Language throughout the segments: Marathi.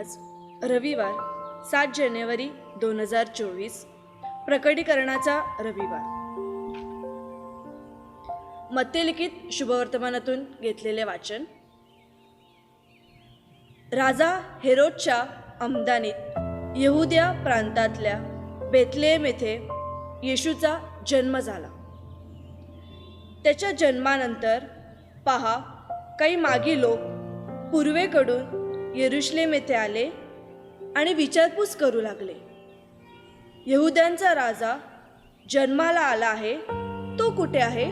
आज रविवार सात जानेवारी दोन हजार चोवीस प्रकटीकरणाचा रविवार. मत्यलिखित शुभवर्तमानातून घेतलेले वाचन. राजा हेरोदच्या आमदानीत यहुद्या प्रांतातल्या बेथलेम येथे येशूचा जन्म झाला. त्याच्या जन्मानंतर पहा काही मागी लोक पूर्वेकडून येरुश्लेम येथे आले आणि विचारपूस करू लागले. यहुद्यांचा राजा जन्माला आला आहे तो कुठे आहे?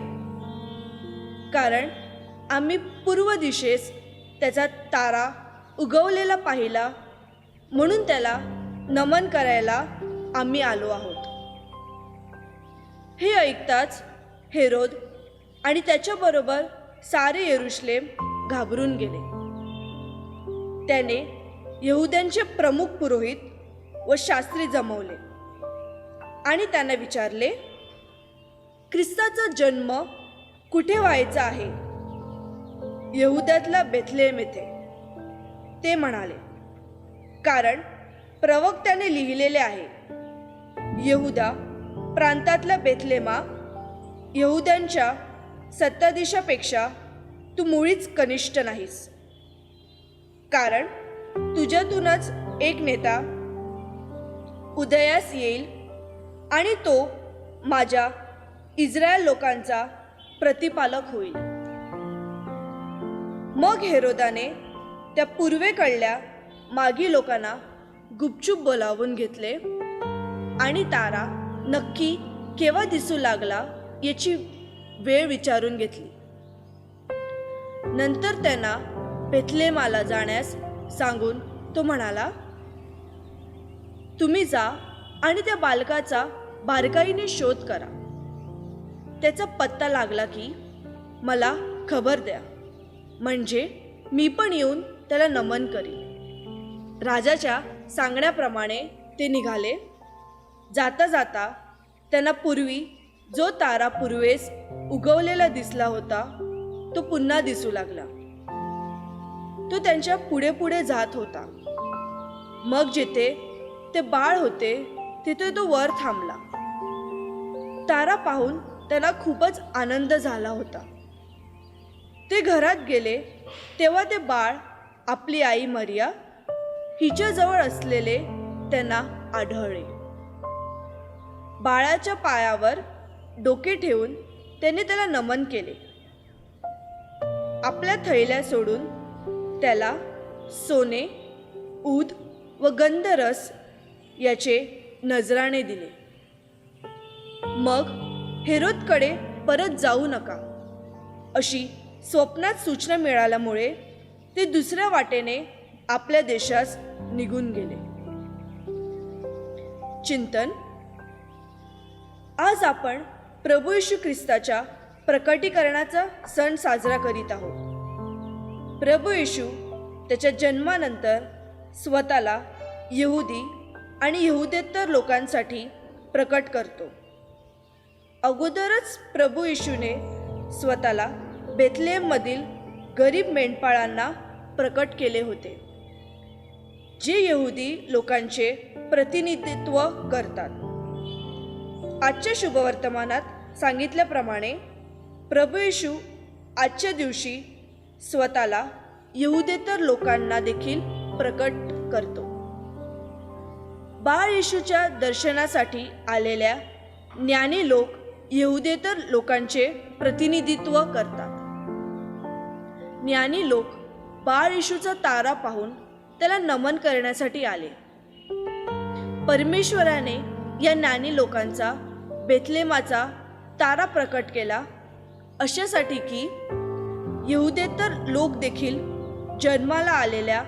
कारण आम्ही पूर्व दिशेस त्याचा तारा उगवलेला पाहिला म्हणून त्याला नमन करायला आम्ही आलो आहोत. हे ऐकताच हेरोद आणि त्याच्याबरोबर सारे येरुश्लेम घाबरून गेले. त्याने यहुद्यांचे प्रमुख पुरोहित व शास्त्री जमवले. आणि त्यांना विचारले ख्रिस्ताचा जन्म कुठे व्हायचा आहे? यहुद्यातला बेथलेम येथे. ते म्हणाले कारण प्रवक्त्याने लिहिलेले आहे यहुदा प्रांतातला बेथलेमा यहुद्यांच्या सत्ताधीशापेक्षा तू मुळीच कनिष्ठ नाहीस. कारण तुझ्यातूनच एक नेता उदयास येईल आणि तो माझ्या इस्रायल लोकांचा प्रतिपालक होईल. मग हेरोदाने त्या पूर्वेकडल्या मागी लोकांना गुपचूप बोलावून घेतले आणि तारा नक्की केव्हा दिसू लागला याची वेळ विचारून घेतली. नंतर त्यांना बेथलेमाला जाण्यास सांगून तो म्हणाला तुम्ही जा आणि त्या बालकाचा बारकाईने शोध करा. त्याचा पत्ता लागला की मला खबर द्या. म्हणजे मी पण येऊन त्याला नमन करीन. राजाच्या सांगण्याप्रमाणे ते निघाले. जाता जाता त्यांना पूर्वी जो तारा पूर्वेस उगवलेला दिसला होता तो पुन्हा दिसू लागला. तो त्यांच्या पुढे पुढे जात होता. मग जिथे ते बाळ होते तिथे तो वर थांबला. तारा पाहून त्याला खूपच आनंद झाला होता. ते घरात गेले तेव्हा ते बाळ आपली आई मरिया हिच्याजवळ असलेले त्यांना आढळले. बाळाच्या पायावर डोके ठेवून त्याने त्याला नमन केले. आपल्या थैल्या सोडून त्याला सोने ऊद व गंधरस याचे नजराणे दिले. मग हेरोदकडे परत जाऊ नका. अशी स्वप्नात सूचना मिळाल्यामुळे ते दुसऱ्या वाटेने आपल्या देशास निघून गेले. चिंतन? आज आपण प्रभू येशू ख्रिस्ताच्या प्रकटीकरणाचा सण साजरा करीत आहोत. प्रभू येशू त्याच्या जन्मानंतर स्वतःला यहुदी आणि यहुदेतर लोकांसाठी प्रकट करतो. अगोदरच प्रभू येशूने स्वतःला बेथलेममधील गरीब मेंढपाळांना प्रकट केले होते जे यहुदी लोकांचे प्रतिनिधित्व करतात. आजच्या शुभवर्तमानात सांगितल्याप्रमाणे प्रभू येशू आजच्या दिवशी स्वतःला यहुदेतर लोकांना देखील प्रकट करतो. बाळ येशूच्या दर्शनासाठी आलेल्या ज्ञानी लोक येहुदेतर लोकांचे प्रतिनिधित्व करतात. ज्ञानी लोक बाळ येशूचा तारा पाहून त्याला नमन करण्यासाठी आले. परमेश्वराने या ज्ञानी लोकांचा बेथलेमाचा तारा प्रकट केला अशासाठी की यहुदेतर लोक देखील जन्माला आलेल्या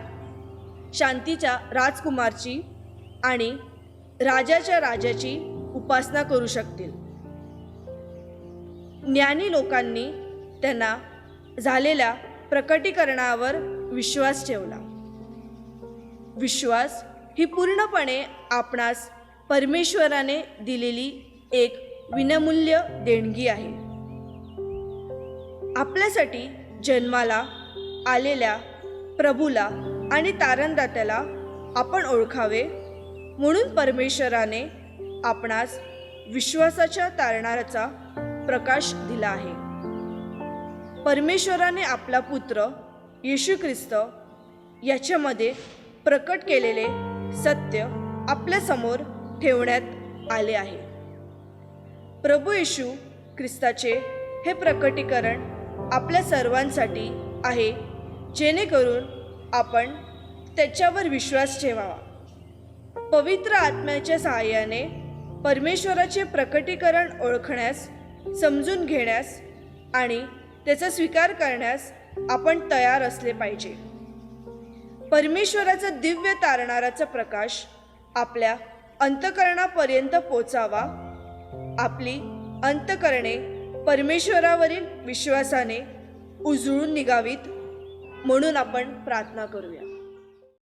शांतीच्या राजकुमारची आणि राजाच्या राजाची उपासना करू शकतील. ज्ञानी लोकांनी त्यांना झालेल्या प्रकटीकरणावर विश्वास ठेवला. विश्वास ही पूर्णपणे आपणास परमेश्वराने दिलेली एक विनामूल्य देणगी आहे. आपल्यासाठी जन्माला आलेल्या प्रभूला आणि तारणदात्याला आपण ओळखावे? म्हणून परमेश्वराने आपणास विश्वासाच्या तारणाराचा प्रकाश दिला आहे. परमेश्वराने आपला पुत्र येशू ख्रिस्त याच्यामध्ये प्रकट केलेले सत्य आपल्यासमोर ठेवण्यात आले आहे. प्रभू येशू ख्रिस्ताचे हे प्रकटीकरण आपल्या सर्वांसाठी आहे जेणेकरून आपण त्याच्यावर विश्वास ठेवावा. पवित्र आत्म्याच्या सहाय्याने परमेश्वराचे प्रकटीकरण ओळखण्यास समजून घेण्यास आणि त्याचा स्वीकार करण्यास आपण तयार असले पाहिजे. परमेश्वराचा दिव्य तारणाराचा प्रकाश आपल्या अंतकरणापर्यंत पोचावा. आपली अंतकरणे परमेश्वरावरील विश्वासाने उजळून निघावीत म्हणून आपण प्रार्थना करूया.